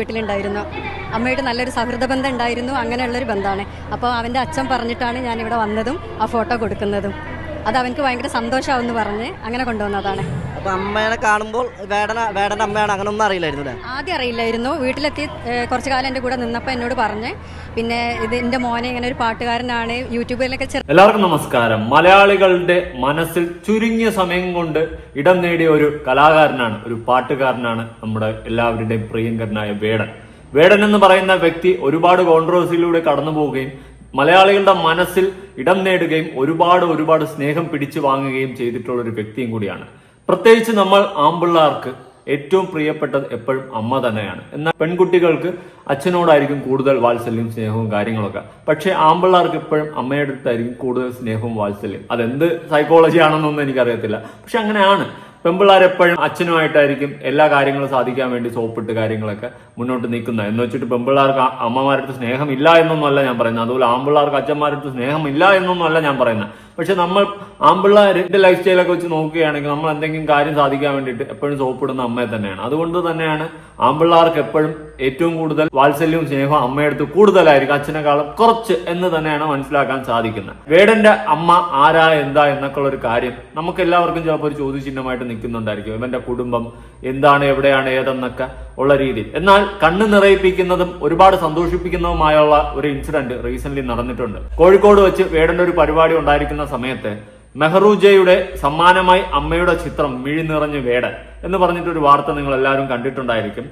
വീട്ടിലുണ്ടായിരുന്നു അമ്മയുടെ നല്ലൊരു സൗഹൃദ ബന്ധം ഉണ്ടായിരുന്നു അങ്ങനെയുള്ളൊരു ബന്ധമാണ്. അപ്പോൾ അവന്റെ അച്ഛൻ പറഞ്ഞിട്ടാണ് ഞാനിവിടെ വന്നതും ആ ഫോട്ടോ കൊടുക്കുന്നതും. അത് അവനക്ക് ഭയങ്കര സന്തോഷമാവെന്ന് പറഞ്ഞ് അങ്ങനെ കൊണ്ടുവന്നതാണ്. അപ്പൊ അമ്മേനെ കാണുമ്പോൾ വേടന വേടന്റെ അമ്മയാണ് അങ്ങനെ ഒന്നും അറിയില്ലായിരുന്നു അല്ലേ? ആദ്യം അറിയില്ലായിരുന്നു. വീട്ടിലെത്തി കുറച്ചു കാലം എന്റെ കൂടെ നിന്നപ്പോൾ എന്നോട് പറഞ്ഞ്. പിന്നെ ഇത് എന്റെ മോനെ ഇങ്ങനെ ഒരു പാട്ടുകാരനാണ്. യൂട്യൂബിലൊക്കെ എല്ലാവർക്കും നമസ്കാരം. മലയാളികളുടെ മനസ്സിൽ ചുരുങ്ങിയ സമയം കൊണ്ട് ഇടം നേടിയ ഒരു കലാകാരനാണ് ഒരു പാട്ടുകാരനാണ് നമ്മുടെ എല്ലാവരുടെയും പ്രിയങ്കരനായ വേടൻ. വേടൻ എന്ന് പറയുന്ന വ്യക്തി ഒരുപാട് കോൺട്രവേഴ്സിയിലൂടെ കടന്നു പോവുകയും മലയാളികളുടെ മനസ്സിൽ ഇടം നേടുകയും ഒരുപാട് ഒരുപാട് സ്നേഹം പിടിച്ചു വാങ്ങുകയും ചെയ്തിട്ടുള്ള ഒരു വ്യക്തിയും കൂടിയാണ്. പ്രത്യേകിച്ച് നമ്മൾ ആമ്പിള്ളാർക്ക് ഏറ്റവും പ്രിയപ്പെട്ടത് എപ്പോഴും അമ്മ തന്നെയാണ്. എന്നാൽ പെൺകുട്ടികൾക്ക് അച്ഛനോടായിരിക്കും കൂടുതൽ വാത്സല്യം സ്നേഹവും കാര്യങ്ങളൊക്കെ. പക്ഷേ ആമ്പിള്ളാർക്ക് എപ്പോഴും അമ്മയുടെ അടുത്തായിരിക്കും കൂടുതൽ സ്നേഹവും വാത്സല്യം. അതെന്ത് സൈക്കോളജി ആണെന്നൊന്നും എനിക്കറിയത്തില്ല. പക്ഷെ അങ്ങനെയാണ്. പെമ്പിള്ളാരെപ്പോഴും അച്ഛനുമായിട്ടായിരിക്കും എല്ലാ കാര്യങ്ങളും സാധിക്കാൻ വേണ്ടി സോപ്പിട്ട് കാര്യങ്ങളൊക്കെ മുന്നോട്ട് നിൽക്കുന്നത് എന്ന് വെച്ചിട്ട് പെമ്പിള്ളാർക്ക് അമ്മമാരുടെ സ്നേഹം ഇല്ല എന്നൊന്നും അല്ല ഞാൻ പറയുന്നത്. അതുപോലെ ആമ്പിള്ളാർക്ക് അച്ഛന്മാരുടെ സ്നേഹം ഇല്ല എന്നൊന്നും അല്ല ഞാൻ പറയുന്നത്. പക്ഷെ നമ്മൾ ആമ്പിള്ളാരുടെ ലൈഫ് സ്റ്റൈലൊക്കെ വെച്ച് നോക്കുകയാണെങ്കിൽ നമ്മൾ എന്തെങ്കിലും കാര്യം സാധിക്കാൻ വേണ്ടിയിട്ട് എപ്പോഴും സോപ്പിടുന്ന അമ്മയെ തന്നെയാണ്. അതുകൊണ്ട് തന്നെയാണ് ആമ്പിള്ളാർക്ക് എപ്പോഴും ഏറ്റവും കൂടുതൽ വാത്സല്യവും സ്നേഹവും അമ്മയെടുത്ത് കൂടുതലായിരിക്കും അച്ഛനെക്കാളും കുറച്ച് എന്ന് തന്നെയാണ് മനസ്സിലാക്കാൻ സാധിക്കുന്നത്. വേടന്റെ അമ്മ ആരാ എന്താ എന്നൊക്കെ ഉള്ള ഒരു കാര്യം നമുക്ക് എല്ലാവർക്കും ചിലപ്പോൾ ഒരു ചോദ്യചിഹ്നമായിട്ട് നിൽക്കുന്നുണ്ടായിരിക്കും. ഇവന്റെ കുടുംബം എന്താണ് എവിടെയാണ് ഏതെന്നൊക്കെ ഉള്ള രീതിയിൽ. എന്നാൽ കണ്ണ് നിറയിപ്പിക്കുന്നതും ഒരുപാട് സന്തോഷിപ്പിക്കുന്നതുമായുള്ള ഒരു ഇൻസിഡന്റ് റീസെന്റ് നടന്നിട്ടുണ്ട്. കോഴിക്കോട് വെച്ച് വേടന്റെ ഒരു പരിപാടി ഉണ്ടായിരിക്കുന്ന സമയത്ത് മെഹറൂജയുടെ സമ്മാനമായി അമ്മയുടെ ചിത്രം മിഴി നിറഞ്ഞ് വേടൻ എന്ന് പറഞ്ഞിട്ട് ഒരു വാർത്ത നിങ്ങൾ എല്ലാവരും കണ്ടിട്ടുണ്ടായിരിക്കും.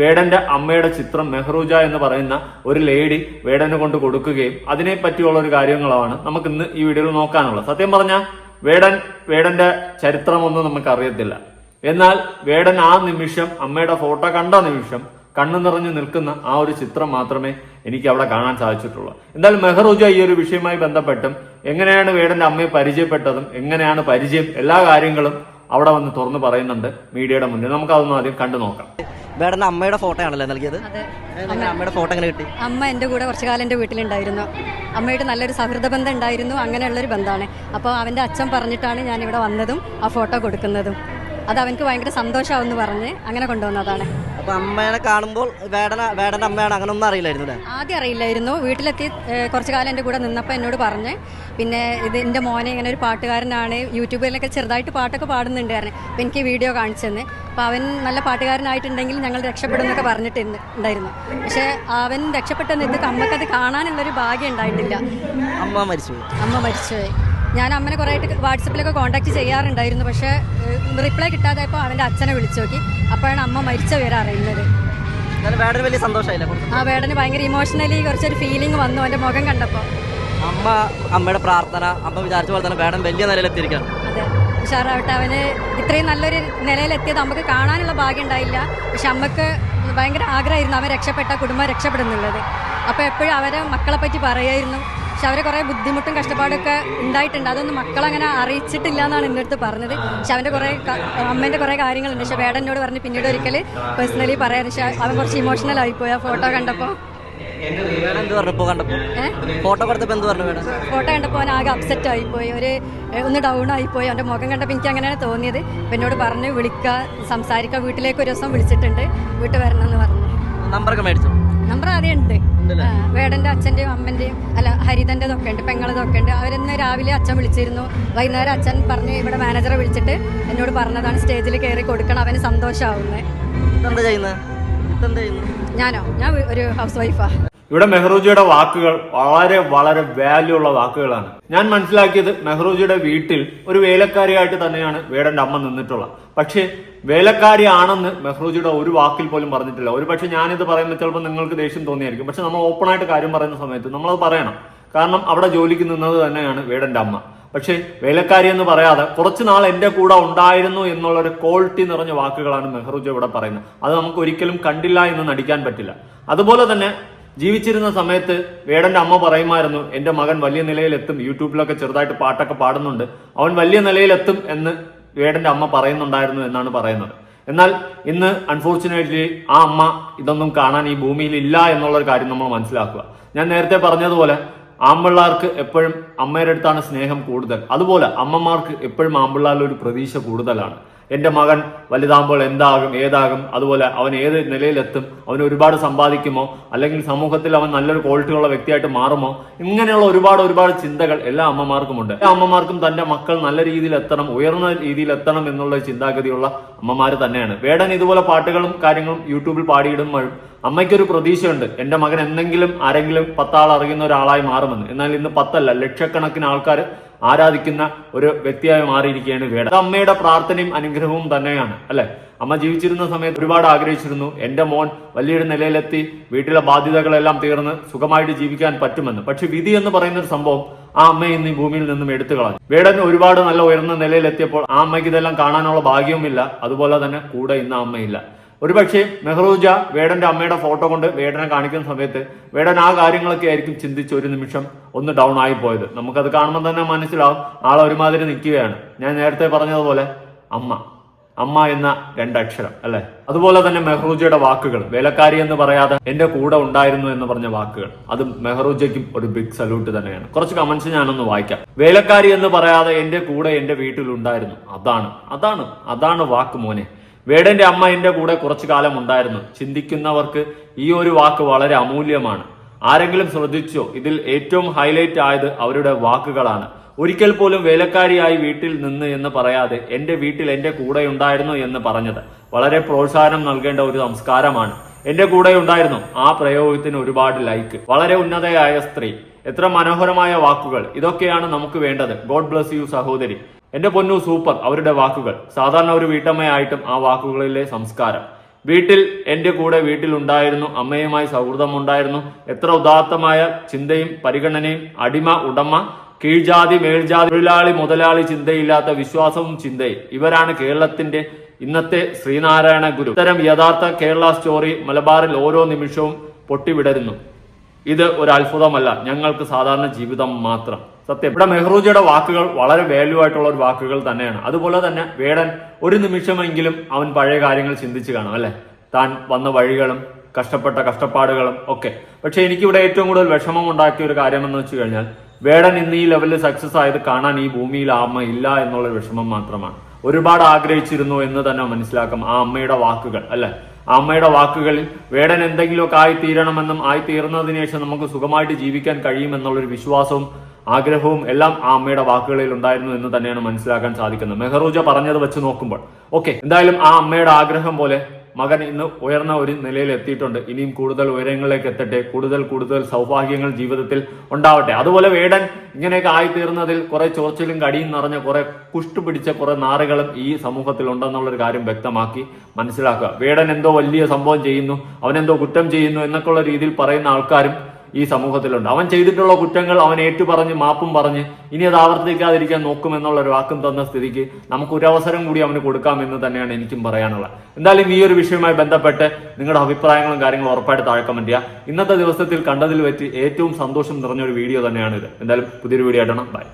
വേടന്റെ അമ്മയുടെ ചിത്രം മെഹ്റൂജ എന്ന് പറയുന്ന ഒരു ലേഡി വേടനെ കൊണ്ട് കൊടുക്കുകയും അതിനെ പറ്റിയുള്ള ഒരു കാര്യങ്ങളാണ് നമുക്ക് ഇന്ന് ഈ വീഡിയോയിൽ നോക്കാനുള്ളത്. സത്യം പറഞ്ഞാൽ വേടൻ വേടന്റെ ചരിത്രമൊന്നും നമുക്ക് അറിയത്തില്ല എന്നാൽ വേടൻ ആ നിമിഷം അമ്മയുടെ ഫോട്ടോ കണ്ട നിമിഷം കണ്ണു നിറഞ്ഞു നിൽക്കുന്ന ആ ഒരു ചിത്രം മാത്രമേ എനിക്ക് അവിടെ കാണാൻ സാധിച്ചിട്ടുള്ളൂ. എന്തായാലും മെഹറൂജ ഈ ഒരു വിഷയവുമായി ബന്ധപ്പെട്ടും എങ്ങനെയാണ് വേടന്റെ അമ്മയെ പരിചയപ്പെട്ടതും എങ്ങനെയാണ് പരിചയം എല്ലാ കാര്യങ്ങളും അവിടെ വന്ന് തുറന്നു പറയുന്നുണ്ട് മീഡിയയുടെ മുന്നിൽ. നമുക്ക് അതൊന്നും ആദ്യം കണ്ടു നോക്കാം. വേടന്റെ അമ്മയുടെ ഫോട്ടോ ആണല്ലേ നൽകിയത്? അതെ അമ്മയുടെ ഫോട്ടോ എങ്ങനെ കിട്ടി? അമ്മ എന്റെ കൂടെ കുറച്ചു കാലം എന്റെ വീട്ടിലുണ്ടായിരുന്നു. അമ്മയുടെ നല്ലൊരു സൗഹൃദ ബന്ധം ഉണ്ടായിരുന്നു അങ്ങനെയുള്ളൊരു ബന്ധമാണ്. അപ്പോൾ അവന്റെ അച്ഛൻ പറഞ്ഞിട്ടാണ് ഞാൻ ഇവിടെ വന്നതും ആ ഫോട്ടോ കൊടുക്കുന്നതും. അത് അവനക്ക് ഭയങ്കര സന്തോഷമാവെന്ന് പറഞ്ഞ് അങ്ങനെ കൊണ്ടുവന്നതാണ്. അപ്പൊ അമ്മേനെ കാണുമ്പോൾ വേടന വേടന്റെ അമ്മയാണ് അങ്ങനെ ഒന്നും അറിയില്ലായിരുന്നു അല്ലേ ആദ്യം അറിയില്ലായിരുന്നു. വീട്ടിലെത്തി കുറച്ചു കുറച്ച് കാലം എന്റെ കൂടെ നിന്നപ്പോൾ എന്നോട് പറഞ്ഞ്. പിന്നെ ഇത് എന്റെ മോനെ ഇങ്ങനെ ഒരു പാട്ടുകാരനാണ്. യൂട്യൂബിലൊക്കെ ചെറുതായിട്ട് പാട്ടൊക്കെ പാടുന്നുണ്ട് കാരണം അപ്പോൾ എനിക്ക് വീഡിയോ കാണിച്ചെന്ന്. അപ്പോൾ അവൻ നല്ല പാട്ടുകാരനായിട്ടുണ്ടെങ്കിൽ ഞങ്ങൾ രക്ഷപ്പെടും എന്നൊക്കെ പറഞ്ഞിട്ട് ഉണ്ടായിരുന്നു. പക്ഷേ അവൻ രക്ഷപ്പെട്ടെന്ന് ഇത് അമ്മക്കത് കാണാനുള്ളൊരു ഭാഗ്യം ഉണ്ടായിട്ടില്ല. അമ്മ മരിച്ചു അമ്മ മരിച്ചുപോയി. ഞാൻ അമ്മനെ കുറേ ആയിട്ട് വാട്സപ്പിലൊക്കെ കോൺടാക്ട് ചെയ്യാറുണ്ടായിരുന്നു. പക്ഷേ റിപ്ലൈ കിട്ടാതായപ്പോൾ അവന്റെ അച്ഛനെ വിളിച്ചു നോക്കി. അപ്പോഴാണ് അമ്മ മരിച്ച വിവരം അറിയുന്നത്. വേടന് വലിയ സന്തോഷമായില്ല? ആ വേടന് ഭയങ്കര ഇമോഷണലി കുറച്ചൊരു ഫീലിംഗ് വന്നു അവന്റെ മുഖം കണ്ടപ്പോൾ അമ്മ അമ്മയുടെ പ്രാർത്ഥന അമ്മ വിചാരിച്ച പോലെ തന്നെ വേടൻ വലിയ നിലയിലെത്തിയിരിക്കണം അതെ. ഉഷാറാവട്ടെ അവന് ഇത്രയും നല്ലൊരു നിലയിലെത്തിയത് നമുക്ക് കാണാനുള്ള ഭാഗ്യം ഉണ്ടായില്ല. പക്ഷെ അമ്മയ്ക്ക് ഭയങ്കര ആഗ്രഹമായിരുന്നു അവൻ രക്ഷപ്പെട്ട കുടുംബം രക്ഷപ്പെടുന്നുള്ളത്. അപ്പോൾ എപ്പോഴും അവരെ മക്കളെ പറ്റി പറയായിരുന്നു. പക്ഷെ അവരെ കുറേ ബുദ്ധിമുട്ടും കഷ്ടപ്പാടൊക്കെ ഉണ്ടായിട്ടുണ്ട്. അതൊന്നും മക്കൾ അങ്ങനെ അറിയിച്ചിട്ടില്ല എന്നാണ് എന്റെ അടുത്ത് പറഞ്ഞത്. പക്ഷെ അവന്റെ കുറേ അമ്മേന്റെ അമ്മേന്റെ കുറേ കാര്യങ്ങളുണ്ട്. പക്ഷെ വേടനോട് പറഞ്ഞ് പിന്നീട് ഒരിക്കൽ പേഴ്സണലി പറയാൻ പക്ഷെ അവൻ കുറച്ച് ഇമോഷണൽ ആയിപ്പോയി ആ ഫോട്ടോ കണ്ടപ്പോൾ. കണ്ടപ്പോ ഫോട്ടോ കണ്ടപ്പോ കണ്ടപ്പോൾ? അവൻ ആകെ അപ്സെറ്റ് ആയിപ്പോയി ഒരു ഒന്ന് ഡൗൺ ആയിപ്പോയി അവന്റെ മുഖം കണ്ടപ്പോൾ എനിക്ക് അങ്ങനെയാണ് തോന്നിയത്. എന്നോട് പറഞ്ഞ് വിളിക്കുക സംസാരിക്കുക വീട്ടിലേക്ക് ഒരു ദിവസം വിളിച്ചിട്ടുണ്ട്. വീട്ടിൽ വരണം എന്ന് പറഞ്ഞു. നമ്പറൊക്കെ മേടിച്ചു? നമ്പർ ആദ്യം ഉണ്ട്. ഉണ്ടല്ലേ? അച്ഛന്റെയും അമ്മന്റെയും അല്ല ഹരിതന്റെ ഒക്കെ ഉണ്ട് പെങ്ങളതൊക്കെ ഉണ്ട്. അവരെന്ന് രാവിലെ അച്ഛൻ വിളിച്ചിരുന്നു. വൈകുന്നേരം അച്ഛൻ പറഞ്ഞു ഇവിടെ മാനേജറെ വിളിച്ചിട്ട് എന്നോട് പറഞ്ഞതാണ് സ്റ്റേജിൽ കയറി കൊടുക്കണം അവന് സന്തോഷമാവുന്നത് ഞാനോ? ഞാൻ ഒരു ഹൗസ് വൈഫാ. ഇവിടെ മെഹ്റൂജിയുടെ വാക്കുകൾ വളരെ വളരെ വാല്യൂ ഉള്ള വാക്കുകളാണ്. ഞാൻ മനസ്സിലാക്കിയത് മെഹ്റൂജിയുടെ വീട്ടിൽ ഒരു വേലക്കാരിയായിട്ട് തന്നെയാണ് വേടന്റെ അമ്മ നിന്നിട്ടുള്ളത്. പക്ഷേ വേലക്കാരി ആണെന്ന് മെഹ്റൂജിയുടെ ഒരു വാക്കിൽ പോലും പറഞ്ഞിട്ടില്ല. ഒരു പക്ഷെ ഞാനിത് പറയുമ്പോൾ ചിലപ്പോൾ നിങ്ങൾക്ക് ദേഷ്യം തോന്നിയായിരിക്കും. പക്ഷെ നമ്മൾ ഓപ്പൺ ആയിട്ട് കാര്യം പറയുന്ന സമയത്ത് നമ്മളത് പറയണം. കാരണം അവിടെ ജോലിക്ക് നിന്നത് തന്നെയാണ് വേടന്റെ അമ്മ. പക്ഷേ വേലക്കാരി എന്ന് പറയാതെ കുറച്ച് നാൾ എന്റെ കൂടെ ഉണ്ടായിരുന്നു എന്നുള്ള ഒരു ക്വാളിറ്റി നിറഞ്ഞ വാക്കുകളാണ് മെഹ്റൂജ ഇവിടെ പറയുന്നത്. അത് നമുക്ക് ഒരിക്കലും കണ്ടില്ല എന്ന് നടിക്കാൻ പറ്റില്ല. അതുപോലെ തന്നെ ജീവിച്ചിരുന്ന സമയത്ത് വേടന്റെ അമ്മ പറയുമായിരുന്നു എന്റെ മകൻ വലിയ നിലയിലെത്തും യൂട്യൂബിലൊക്കെ ചെറുതായിട്ട് പാട്ടൊക്കെ പാടുന്നുണ്ട് അവൻ വലിയ നിലയിലെത്തും എന്ന് വേടന്റെ അമ്മ പറയുന്നുണ്ടായിരുന്നു എന്നാണ് പറയുന്നത്. എന്നാൽ ഇന്ന് അൺഫോർച്ചുനേറ്റ്ലി ആ അമ്മ ഇതൊന്നും കാണാൻ ഈ ഭൂമിയിൽ ഇല്ല എന്നുള്ള ഒരു കാര്യം നമ്മൾ മനസ്സിലാക്കുക. ഞാൻ നേരത്തെ പറഞ്ഞതുപോലെ ആമ്പിള്ളാർക്ക് എപ്പോഴും അമ്മയുടെ അടുത്താണ് സ്നേഹം കൂടുതൽ. അതുപോലെ അമ്മമാർക്ക് എപ്പോഴും ആമ്പിള്ളാരിൽ ഒരു പ്രതീക്ഷ കൂടുതലാണ്. എന്റെ മകൻ വലുതാകുമ്പോൾ എന്താകും ഏതാകും അതുപോലെ അവൻ ഏത് നിലയിലെത്തും അവൻ ഒരുപാട് സമ്പാദിക്കുമോ അല്ലെങ്കിൽ സമൂഹത്തിൽ അവൻ നല്ലൊരു ക്വാളിറ്റിയുള്ള വ്യക്തിയായിട്ട് മാറുമോ ഇങ്ങനെയുള്ള ഒരുപാട് ഒരുപാട് ചിന്തകൾ എല്ലാ അമ്മമാർക്കുമുണ്ട്. എല്ലാ അമ്മമാർക്കും തന്റെ മക്കൾ നല്ല രീതിയിൽ എത്തണം ഉയർന്ന രീതിയിൽ എത്തണം എന്നുള്ള ചിന്താഗതിയുള്ള അമ്മമാർ തന്നെയാണ്. വേടൻ ഇതുപോലെ പാട്ടുകളും കാര്യങ്ങളും യൂട്യൂബിൽ പാടിയിടുമ്പോഴും അമ്മയ്ക്കൊരു പ്രതീക്ഷയുണ്ട്. എന്റെ മകൻ എന്തെങ്കിലും ആരെങ്കിലും പത്താൾ അറിയുന്ന ഒരാളായി മാറുമെന്ന്. എന്നാൽ ഇന്ന് പത്തല്ല ലക്ഷക്കണക്കിന് ആൾക്കാർ ആരാധിക്കുന്ന ഒരു വ്യക്തിയായി മാറിയിരിക്കുകയാണ് വേട. അമ്മയുടെ പ്രാർത്ഥനയും അനുഗ്രഹവും തന്നെയാണ് അല്ലെ? അമ്മ ജീവിച്ചിരുന്ന സമയത്ത് ഒരുപാട് ആഗ്രഹിച്ചിരുന്നു. എന്റെ മോൻ വലിയൊരു നിലയിലെത്തി വീട്ടിലെ ബാധ്യതകളെല്ലാം തീർന്ന് സുഖമായിട്ട് ജീവിക്കാൻ പറ്റുമെന്ന്. പക്ഷെ വിധി എന്ന് പറയുന്ന ഒരു സംഭവം ആ അമ്മ ഇന്ന് ഈ ഭൂമിയിൽ നിന്നും എടുത്തു കളഞ്ഞു. വേടൻ ഒരുപാട് നല്ല ഉയർന്ന നിലയിലെത്തിയപ്പോൾ ആ അമ്മയ്ക്ക് ഇതെല്ലാം കാണാനുള്ള ഭാഗ്യവുമില്ല. അതുപോലെ തന്നെ കൂടെ ഇന്ന് അമ്മയില്ല. ഒരുപക്ഷെ മെഹ്റൂജ വേടന്റെ അമ്മയുടെ ഫോട്ടോ കൊണ്ട് വേടനെ കാണിക്കുന്ന സമയത്ത് വേടൻ ആ കാര്യങ്ങളൊക്കെ ആയിരിക്കും ചിന്തിച്ച് ഒരു നിമിഷം ഒന്ന് ഡൗൺ ആയി പോയത്. നമുക്കത് കാണുമ്പോൾ തന്നെ മനസ്സിലാവും. ആളെ ഒരുമാതിരി നിൽക്കുകയാണ് ഞാൻ നേരത്തെ പറഞ്ഞതുപോലെ അമ്മ. അമ്മ എന്ന രണ്ടക്ഷരം അല്ലെ? അതുപോലെ തന്നെ മെഹ്റൂജയുടെ വാക്കുകൾ. വേലക്കാരി എന്ന് പറയാതെ എന്റെ കൂടെ ഉണ്ടായിരുന്നു എന്ന് പറഞ്ഞ വാക്കുകൾ. അത് മെഹ്റൂജയ്ക്കും ഒരു ബിഗ് സല്യൂട്ട് തന്നെയാണ്. കുറച്ച് കമന്റ്സ് ഞാനൊന്ന് വായിക്കാം. വേലക്കാരി എന്ന് പറയാതെ എന്റെ കൂടെ എന്റെ വീട്ടിൽ ഉണ്ടായിരുന്നു. അതാണ് അതാണ് അതാണ് വാക്ക് മോനെ. വേടന്റെ അമ്മ എന്റെ കൂടെ കുറച്ചു കാലം ഉണ്ടായിരുന്നു. ചിന്തിക്കുന്നവർക്ക് ഈ ഒരു വാക്ക് വളരെ അമൂല്യമാണ്. ആരെങ്കിലും ശ്രദ്ധിച്ചോ? ഇതിൽ ഏറ്റവും ഹൈലൈറ്റ് ആയത് അവരുടെ വാക്കുകളാണ്. ഒരിക്കൽ പോലും വേലക്കാരിയായി വീട്ടിൽ നിന്ന് എന്ന് പറയാതെ എന്റെ വീട്ടിൽ എന്റെ കൂടെ ഉണ്ടായിരുന്നു എന്ന് പറഞ്ഞത് വളരെ പ്രോത്സാഹനം നൽകേണ്ട ഒരു സംസ്കാരമാണ്. എന്റെ കൂടെ ഉണ്ടായിരുന്നു. ആ പ്രയോഗത്തിന് ഒരുപാട് ലൈക്ക് വളരെ ഉന്നതയായ സ്ത്രീ. എത്ര മനോഹരമായ വാക്കുകൾ. ഇതൊക്കെയാണ് നമുക്ക് വേണ്ടത്. ഗോഡ് ബ്ലസ് യു സഹോദരി. എന്റെ പൊന്നു സൂപ്പർ അവരുടെ വാക്കുകൾ. സാധാരണ ഒരു വീട്ടമ്മയായിട്ടും ആ വാക്കുകളിലെ സംസ്കാരം. വീട്ടിൽ എന്റെ കൂടെ വീട്ടിലുണ്ടായിരുന്നു അമ്മയുമായി സൗഹൃദമുണ്ടായിരുന്നു. എത്ര ഉദാത്തമായ ചിന്തയും പരിഗണനയും അടിമ ഉടമ കീഴ്ജാതി മേൽജാതി തൊഴിലാളി മുതലാളി ചിന്തയില്ലാത്ത വിശ്വാസവും ചിന്തയും. ഇവരാണ് കേരളത്തിന്റെ ഇന്നത്തെ ശ്രീനാരായണ ഗുരു. ഇത്തരം യഥാർത്ഥ കേരള സ്റ്റോറി മലബാറിൽ ഓരോ നിമിഷവും പൊട്ടിവിടരുന്നു. ഇത് ഒരു അത്ഭുതമല്ല. ഞങ്ങൾക്ക് സാധാരണ ജീവിതം മാത്രം. സത്യം. ഇവിടെ മെഹ്റൂജിയുടെ വാക്കുകൾ വളരെ വാല്യൂ ആയിട്ടുള്ള ഒരു വാക്കുകൾ തന്നെയാണ്. അതുപോലെ തന്നെ വേടൻ ഒരു നിമിഷമെങ്കിലും അവൻ പഴയ കാര്യങ്ങൾ ചിന്തിച്ചു കാണും അല്ലെ? താൻ വന്ന വഴികളും കഷ്ടപ്പെട്ട കഷ്ടപ്പാടുകളും ഒക്കെ. പക്ഷെ എനിക്കിവിടെ ഏറ്റവും കൂടുതൽ വിഷമം ഉണ്ടാക്കിയ ഒരു കാര്യമെന്ന് വെച്ച് കഴിഞ്ഞാൽ വേടൻ ഇന്ന് ഈ ലെവലിൽ സക്സസ് ആയത് കാണാൻ ഈ ഭൂമിയിൽ ആ അമ്മ ഇല്ല എന്നുള്ള വിഷമം മാത്രമാണ്. ഒരുപാട് ആഗ്രഹിച്ചിരുന്നു എന്ന് തന്നെ മനസ്സിലാക്കാം ആ അമ്മയുടെ വാക്കുകൾ അല്ലെ? അമ്മയുടെ വാക്കുകളിൽ വേടൻ എന്തെങ്കിലുമൊക്കെ ആയിത്തീരണമെന്നും ആയി തീർന്നതിന് ശേഷം നമുക്ക് സുഖമായിട്ട് ജീവിക്കാൻ കഴിയുമെന്നുള്ളൊരു വിശ്വാസവും ആഗ്രഹവും എല്ലാം ആ അമ്മയുടെ വാക്കുകളിൽ ഉണ്ടായിരുന്നു എന്ന് തന്നെയാണ് മനസ്സിലാക്കാൻ സാധിക്കുന്നത്. മെഹറൂജ പറഞ്ഞത് വെച്ച് നോക്കുമ്പോൾ. ഓക്കെ എന്തായാലും ആ അമ്മയുടെ ആഗ്രഹം പോലെ മകൻ ഇന്ന് ഉയർന്ന ഒരു നിലയിൽ എത്തിയിട്ടുണ്ട്. ഇനിയും കൂടുതൽ ഉയരങ്ങളിലേക്ക് എത്തട്ടെ. കൂടുതൽ കൂടുതൽ സൗഭാഗ്യങ്ങൾ ജീവിതത്തിൽ ഉണ്ടാവട്ടെ. അതുപോലെ വേടൻ ഇങ്ങനെയൊക്കെ ആയിത്തീർന്നതിൽ കുറെ ചോർച്ചിലും കടിയും നിറഞ്ഞ കുറെ കുഷ്ടു പിടിച്ച കുറെ നാറുകളും ഈ സമൂഹത്തിൽ ഉണ്ടെന്നുള്ളൊരു കാര്യം വ്യക്തമാക്കി മനസ്സിലാക്കുക. വേടൻ എന്തോ വലിയ സംഭവം ചെയ്യുന്നു. അവനെന്തോ കുറ്റം ചെയ്യുന്നു എന്നൊക്കെയുള്ള രീതിയിൽ പറയുന്ന ആൾക്കാരും ഈ സമൂഹത്തിലുണ്ട്. അവൻ ചെയ്തിട്ടുള്ള കുറ്റങ്ങൾ അവൻ ഏറ്റുപറഞ്ഞ് മാപ്പും പറഞ്ഞ് ഇനി അത് ആവർത്തിക്കാതിരിക്കാൻ നോക്കുമെന്നുള്ള ഒരു വാക്കും തന്ന സ്ഥിതിക്ക് നമുക്ക് ഒരു അവസരം കൂടി അവന് കൊടുക്കാമെന്ന് തന്നെയാണ് എനിക്കും പറയാനുള്ളത്. എന്തായാലും ഈ ഒരു വിഷയവുമായി ബന്ധപ്പെട്ട് നിങ്ങളുടെ അഭിപ്രായങ്ങളും കാര്യങ്ങളും ഉറപ്പായിട്ട് താഴെ കമന്റ് ചെയ്യുക. ഇന്നത്തെ ദിവസത്തിൽ കണ്ടതിൽ വെച്ച് ഏറ്റവും സന്തോഷം നിറഞ്ഞ ഒരു വീഡിയോ തന്നെയാണ് ഇത് എന്തായാലും പുതിയൊരു വീഡിയോ ആയിട്ടാണ് ബൈ